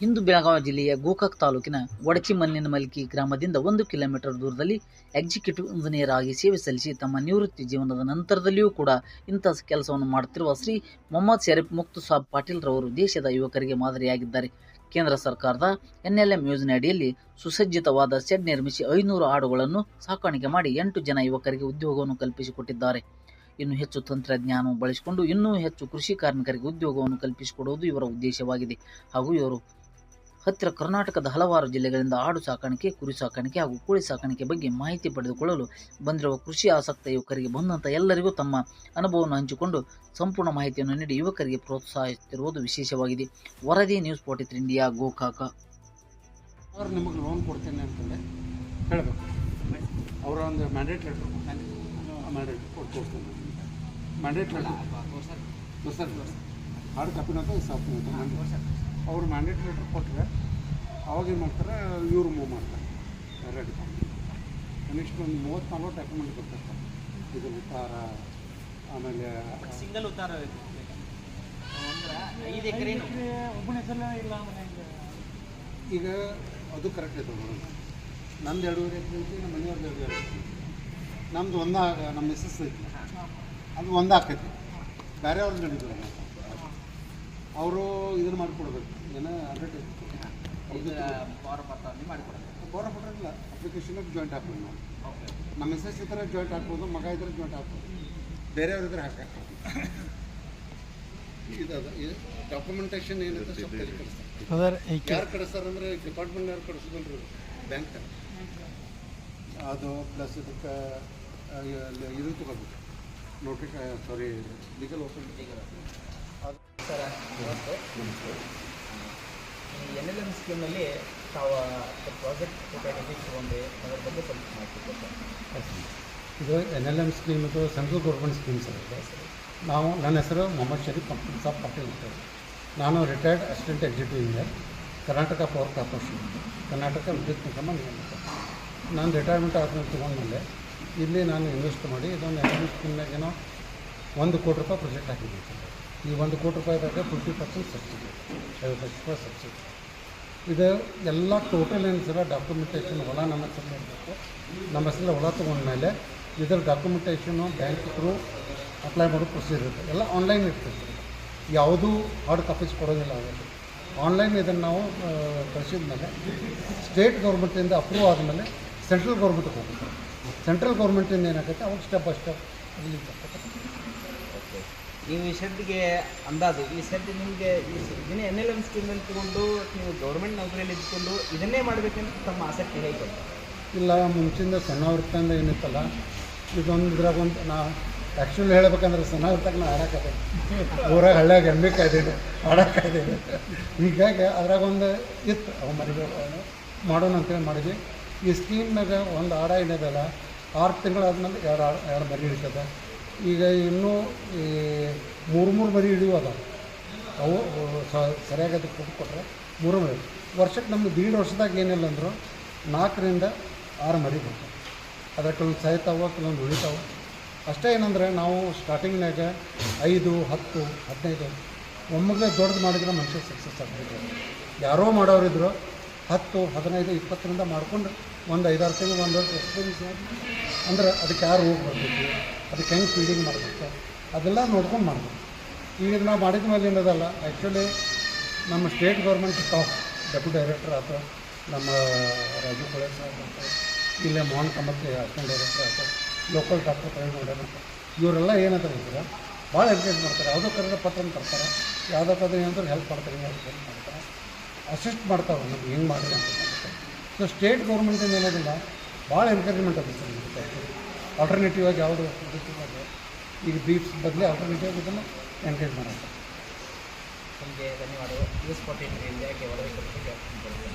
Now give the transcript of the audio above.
ಇಂದು ಬೆಳಗಾವಿ ಜಿಲ್ಲೆಯ ಗೋಕಾಕ್ ತಾಲೂಕಿನ ವಡಚಿ ಮಣ್ಣಿನ ಮಲ್ಕಿ ಗ್ರಾಮದಿಂದ ಒಂದು ಕಿಲೋಮೀಟರ್ ದೂರದಲ್ಲಿ ಎಕ್ಸಿಕ್ಯೂಟಿವ್ ಇಂಜಿನಿಯರ್ ಆಗಿ ಸೇವೆ ಸಲ್ಲಿಸಿ ತಮ್ಮ ನಿವೃತ್ತಿ ಜೀವನದ ನಂತರದಲ್ಲಿಯೂ ಕೂಡ ಇಂಥ ಕೆಲಸವನ್ನು ಮಾಡುತ್ತಿರುವ ಶ್ರೀ ಮೊಹಮ್ಮದ್ ಶರೀಫ್ ಮುಕ್ತು ಸಾಬ್ ಪಾಟೀಲ್ ರವರು ದೇಶದ ಯುವಕರಿಗೆ ಮಾದರಿಯಾಗಿದ್ದಾರೆ. ಕೇಂದ್ರ ಸರ್ಕಾರದ ಎನ್ಎಲ್ಎಂ ಯೋಜನೆ ಅಡಿಯಲ್ಲಿ ಸುಸಜ್ಜಿತವಾದ ಶೆಡ್ ನಿರ್ಮಿಸಿ ಐನೂರು ಆಡುಗಳನ್ನು ಸಾಕಾಣಿಕೆ ಮಾಡಿ ಎಂಟು ಜನ ಯುವಕರಿಗೆ ಉದ್ಯೋಗವನ್ನು ಕಲ್ಪಿಸಿಕೊಟ್ಟಿದ್ದಾರೆ. ಇನ್ನು ಹೆಚ್ಚು ತಂತ್ರಜ್ಞಾನವನ್ನು ಬಳಸಿಕೊಂಡು ಇನ್ನೂ ಹೆಚ್ಚು ಕೃಷಿ ಕಾರ್ಮಿಕರಿಗೆ ಉದ್ಯೋಗವನ್ನು ಕಲ್ಪಿಸಿಕೊಡುವುದು ಇವರ ಉದ್ದೇಶವಾಗಿದೆ. ಹಾಗೂ ಇವರು ಹತ್ತಿರ ಕರ್ನಾಟಕದ ಹಲವಾರು ಜಿಲ್ಲೆಗಳಿಂದ ಆಡು ಸಾಕಾಣಿಕೆ ಕುರಿ ಸಾಕಾಣಿಕೆ ಹಾಗೂ ಕೋಳಿ ಸಾಕಾಣಿಕೆ ಬಗ್ಗೆ ಮಾಹಿತಿ ಪಡೆದುಕೊಳ್ಳಲು ಬಂದಿರುವ ಕೃಷಿ ಆಸಕ್ತ ಯುವಕರಿಗೆ ಬಂದಂಥ ಎಲ್ಲರಿಗೂ ತಮ್ಮ ಅನುಭವವನ್ನು ಹಂಚಿಕೊಂಡು ಸಂಪೂರ್ಣ ಮಾಹಿತಿಯನ್ನು ನೀಡಿ ಯುವಕರಿಗೆ ಪ್ರೋತ್ಸಾಹಿಸುತ್ತಿರುವುದು ವಿಶೇಷವಾಗಿದೆ. ವರದಿ news forty three India Gokak. ಅವ್ರು ನಿಮಗೆ ಲೋನ್ ಕೊಡ್ತೇನೆ ಅಂತಂದರೆ ಹೇಳಬೇಕು. ಅವರ ಒಂದು ಮ್ಯಾಂಡೇಟ್ ಲೆಟ್ರ್ ಮ್ಯಾಂಡೇಟ್ ಕೊಟ್ಟು ಕೊಡ್ತೇನೆ. Mandate letter sir. ಹಾರ್ಡ್ ಕಾಪಿನ ಅಂತ ಸಾಫ್ಟ್ ಅವ್ರು ಮ್ಯಾಂಡೇಟ್ ಲೆಟ್ರ್ ಕೊಟ್ಟರೆ ಅವಾಗ ಏನು ಮಾಡ್ತಾರೆ ಇವರು ಮೂವ್ ಮಾಡ್ತಾರೆ ಎರಡು ಡಿಪಾರ್ಟ್ಮೆಂಟ್ ನೆಕ್ಸ್ಟ್ ಒಂದು ಮೂವತ್ತು ನಲ್ವತ್ತು ಡಾಕ್ಯುಮೆಂಟ್ ಕೊಟ್ಟಿರ್ತಾರೆ. ಇದು ಉತ್ತಾರ ಆಮೇಲೆ ಸಿಂಗಲ್ ಉತ್ತಾರ ಅಂದ್ರೆ ಐದು ಎಕರೆ ಒಬ್ಬನ ಹೆಸರಲ್ಲ ಇಲ್ಲ ಈಗ ಅದು ಕರೆಕ್ಟ್ ಐತೆ ಮೇಡಮ್ ನಂದು ಎರಡೂವರೆ ಎಕರೆ ಐತಿ ನಮ್ಮ ಮನೆಯವ್ರದ್ದು ಎರಡು ಐತಿ. ನಮ್ದು ಒಂದ ನಮ್ಮ ಮಿಸ್ಸಸ್ ಐತಿ. ಅದು ಒಂದು ಆಕೈತಿ ಬೇರೆ ಅವ್ರದ್ದು ನಡೀತಾರೆ ಅವರು ಇದನ್ನು ಮಾಡಿಕೊಡ್ಬೇಕು. ಏನೋ ಮಾಡಿಕೊಡೋದು ಬೋರ ಕೊಟ್ಟಿರಲಿಲ್ಲ ಅಪ್ಲಿಕೇಶನಾಗ ಜಾಯಿಂಟ್ ಹಾಕ್ಬೋದು ನಾವು. ನಮ್ಮ ಮಿಸ್ಸಸ್ ಇದ್ರೆ ಜಾಯಿಂಟ್ ಹಾಕ್ಬೋದು ಮಗ ಇದ್ರೆ ಜಾಯಿಂಟ್ ಹಾಕ್ಬೋದು. ಬೇರೆಯವ್ರ ಇದ್ರೆ ಹಾಕ ಇದು. ಡಾಕ್ಯುಮೆಂಟೇಶನ್ ಸ್ವಲ್ಪ ಕೆಡಿಸ್ತಾರೆ ಯಾರು ಕಳಿಸ್ತಾರೆ ಅಂದ್ರೆ ಡಿಪಾರ್ಟ್ಮೆಂಟ್ ಯಾರು ಕಳಿಸೋದಲ್ರಿ ಬ್ಯಾಂಕ್ ಅದು ಪ್ಲಸ್ ಇದಕ್ಕೆ ಇದು ತಗೋಬೇಕು ನೋಟಿಕ ಸಾರಿ ಲೀಗಲ್ ಓಪನ್ ಸರ್, ನಮಸ್ತೆ. ಈ ಎನ್ ಎಲ್ ಎಂ ಸ್ಕೀಮ್ನಲ್ಲಿ ತಾವು ಪ್ರಾಜೆಕ್ಟ್ ತಗೊಂಡು ಅದರ ಬಗ್ಗೆ ಸ್ವಲ್ಪ ಮಾಹಿತಿ ಸರ್ ಇದು ಎನ್ ಎಲ್ ಎಂ ಸ್ಕೀಮ್ ಇದು ಸೆಂಟ್ರಲ್ ಗೌರ್ಮೆಂಟ್ ಸ್ಕೀಮ್ ಸರ್ ನಾವು ನನ್ನ ಹೆಸರು ಮೊಹಮ್ಮದ್ ಶರೀಫ್ ಅಬ್ದುಲ್ ಸಾಬ್ ಪಾಟೀಲ್ ಅಂತ. ನಾನು retired assistant executive engineer Karnataka power corporation Karnataka Vidyut Nigama Niyamita ನಾನು ರಿಟೈರ್ಮೆಂಟ್ ಆದ್ಮೇಲೆ ತೊಗೊಂಡ್ಮೇಲೆ ಇಲ್ಲಿ ನಾನು ಇನ್ವೆಸ್ಟ್ ಮಾಡಿ ಇದೊಂದು ಎನ್ ಎಲ್ ಎಂ ಸ್ಕೀಮ್ನಾಗೇನೋ ಒಂದು ಕೋಟಿ ರೂಪಾಯಿ ಪ್ರೊಜೆಕ್ಟ್ ಹಾಕಿದ್ದೀನಿ ಸರ್. ಈ ಒಂದು ಕೋಟಿ ರೂಪಾಯಿದಾಗ ಫಿಫ್ಟಿ ಪರ್ಸೆಂಟ್ ಸಬ್ಸಿಡಿ ಐವತ್ತು ರೂಪಾಯಿ ಸಬ್ಸಿಡಿ ಇದು ಎಲ್ಲ ಟೋಟಲ್ ಸರ ಡಾಕ್ಯುಮೆಂಟೇಷನ್ ಹೊಲ ನಮ್ಮ ಹೆಸರಲ್ಲಿ ಇರಬೇಕು. ನಮ್ಮ ಹೆಸರಲ್ಲಿ ಹೊಲ ತೊಗೊಂಡ್ಮೇಲೆ ಇದರ ಡಾಕ್ಯುಮೆಂಟೇಷನು ಬ್ಯಾಂಕ್ ಥ್ರೂ ಅಪ್ಲೈ ಮಾಡೋ ಪ್ರೊಸೀಜರ್ ಇರುತ್ತೆ. ಎಲ್ಲ ಆನ್ಲೈನ್ ಇರ್ತದೆ ಯಾವುದೂ ಹಾರ್ಡ್ ಕಾಪೀಸ್ ಕೊಡೋದಿಲ್ಲ ಅವರಲ್ಲಿ. ಆನ್ಲೈನ್ ಇದನ್ನು ನಾವು ಕಳಿಸಿದ ಮೇಲೆ ಸ್ಟೇಟ್ ಗೌರ್ಮೆಂಟಿಂದ ಅಪ್ರೂವ್ ಆದಮೇಲೆ ಸೆಂಟ್ರಲ್ ಗೌರ್ಮೆಂಟ್ಗೆ ಹೋಗುತ್ತೆ. ಸೆಂಟ್ರಲ್ ಗೌರ್ಮೆಂಟಿಂದ ಏನಾಗುತ್ತೆ ಅವಾಗ ಸ್ಟೆಪ್ ಬೈ ಸ್ಟೆಪ್ ರಿಲೀಸ್ ನೀವು ಈ ಶೆಡ್ಗೆ ಅಂದಾಜು, ಈ ಶೆಡ್ ನಿಮಗೆ ಈ ಇದನ್ನೇ ಎನ್ ಎಲ್ ಎಂ ಸ್ಕೀಮಲ್ಲಿ ತಗೊಂಡು, ನೀವು ಗೌರ್ಮೆಂಟ್ ನೌಕರಿಯಲ್ಲಿ ಇದ್ಕೊಂಡು ಇದನ್ನೇ ಮಾಡಬೇಕಂತ ತಮ್ಮ ಆಸಕ್ತಿ ಹೇಗೆ? ಇಲ್ಲ, ಮುಂಚಿಂದ ಸಣ್ಣವ್ರತಂದ ಏನಿತ್ತಲ್ಲ ಇದೊಂದು ಇದ್ರಾಗ ಒಂದು, ನಾ ಆ್ಯಕ್ಚುಲಿ ಹೇಳ್ಬೇಕಂದ್ರೆ ಸಣ್ಣವ್ರತಾಗ ನಾ ಆಡೋಕ್ಕಾಗ ಊರಾಗ ಹಳ್ಳ್ಯಾಗ ಕಾಯ್ದೇನೆ ಆಡೋಕ್ಕಾಯ್ದೇನೆ ಹೀಗಾಗಿ ಅದ್ರಾಗ ಒಂದು ಇತ್ತು, ಅವು ಮರಿಬೇಕು ಮಾಡೋಣ ಅಂತೇಳಿ ಮಾಡಿದ್ವಿ. ಈ ಸ್ಕೀಮ್ನಾಗ ಒಂದು ಆಡ ಏನಿದೆಲ್ಲ ಆರು ತಿಂಗಳಾದ್ಮೇಲೆ ಎರಡು ಎರಡು ಮರಿ ಹಿಡಿತದೆ ಈಗ ಇನ್ನೂ ಈ ಮೂರು ಮೂರು ಮರಿ ಹಿಡಿಯೋದ ಅವು ಸರಿಯಾಗಿ ಅದಕ್ಕೆ ಕೊಟ್ಟು ಕೊಟ್ಟರೆ ಮೂರು ಮರಿ ವರ್ಷಕ್ಕೆ ನಮ್ಮ ದೀಡ್ ವರ್ಷದಾಗ ಏನಿಲ್ಲ ಅಂದರು ನಾಲ್ಕರಿಂದ ಆರು ಮರಿ ಬರ್ತವೆ. ಅದ್ರ ಕೆಲವೊಂದು ಸಾಯ್ತಾವ, ಕೆಲವೊಂದು ಉಳಿತಾವೆ. ಅಷ್ಟೇ ಏನಂದರೆ ನಾವು ಸ್ಟಾರ್ಟಿಂಗ್ನಾಗ ಐದು, ಹತ್ತು, ಹದಿನೈದು ಒಮ್ಮೆಗೆ ದೊಡ್ಡದು ಮಾಡಿದ್ರೆ ಮನುಷ್ಯ ಸಕ್ಸಸ್ ಆಗ್ತಿದ್ರು ಯಾರೋ ಮಾಡೋರಿದ್ರು ಹತ್ತು, ಹದಿನೈದು, ಇಪ್ಪತ್ತರಿಂದ ಮಾಡ್ಕೊಂಡು ಒಂದು ಐದಾರು ತಿಂಗಳು ಒಂದು ವರ್ಷ ಎಕ್ಸ್ಪೀರಿಯನ್ಸ್ ಅಂದ್ರೆ ಅದಕ್ಕೆ ಯಾರು ಹೋಗಿ ಬರ್ತೈತಿ ಅದಕ್ಕೆ ಹೆಂಗೆ ಫೀಲ್ಡಿಂಗ್ ಮಾಡಬೇಕು, ಅದೆಲ್ಲ ನೋಡ್ಕೊಂಡು ಮಾಡಬೇಕು. ಈಗ ನಾವು ಮಾಡಿದ ಮೇಲೆ ಏನದಲ್ಲ ಆ್ಯಕ್ಚುಲಿ ನಮ್ಮ state government top deputy director ಆತ ನಮ್ಮ ರಾಜೀವ್ ಕೊಳೆ ಸರ್ ಇಲ್ಲೇ ಮೋಹನ್ ಕಮತ್ ಅಸಿಸ್ಟೆಂಟ್ ಡೈರೆಕ್ಟರ್ ಆತ ಲೋಕಲ್ ಡಾಕ್ಟರ್ ಪ್ರವೀಣ್ ನೋಡ್ಯಾರ ಅಂತ, ಇವರೆಲ್ಲ ಏನಂತಾರೆ ಅಂದ್ರೆ ಭಾಳ ಎನ್ಕರೇಜ್ ಮಾಡ್ತಾರೆ. ಯಾವುದೋ ಕರೆದ ಪತ್ರ ತರ್ತಾರೆ, ಯಾವುದೋ ಕದ್ರೆ ಏನಂದ್ರೆ ಹೆಲ್ಪ್ ಮಾಡ್ತಾರೆ ಹೆಲ್ಪ್ ಮಾಡ್ತಾರೆ. ಅಸಿಸ್ಟ್ ಮಾಡ್ತಾರೆ ನಮ್ಗೆ ಹೆಂಗೆ ಮಾಡಿದೆ ಅಂತ. ಸೊ ಸ್ಟೇಟ್ ಗೌರ್ಮೆಂಟಿಂದ ಏನಾದಿಲ್ಲ ಭಾಳ ಎನ್ಕರೇಜ್ಮೆಂಟ್ ಆಗುತ್ತೆ ಸರ್ ಆಲ್ಟರ್ನೇಟಿವ್ ಆಗಿ ಯಾವುದು ಈಗ ಬೀಫ್ಸ್ ಬದಲೇ ಆಲ್ಟರ್ನೇಟಿವ್ ಇದನ್ನು ಎನ್ಕರೇಜ್ ಮಾಡೋದು. ನಿಮಗೆ ಧನ್ಯವಾದಗಳು. ನ್ಯೂಸ್ ಫೋರ್ಟೀನ್ ಇಂಡಿಯಾಗೆ ಕೊಟ್ಟಿದ್ದಕ್ಕೆ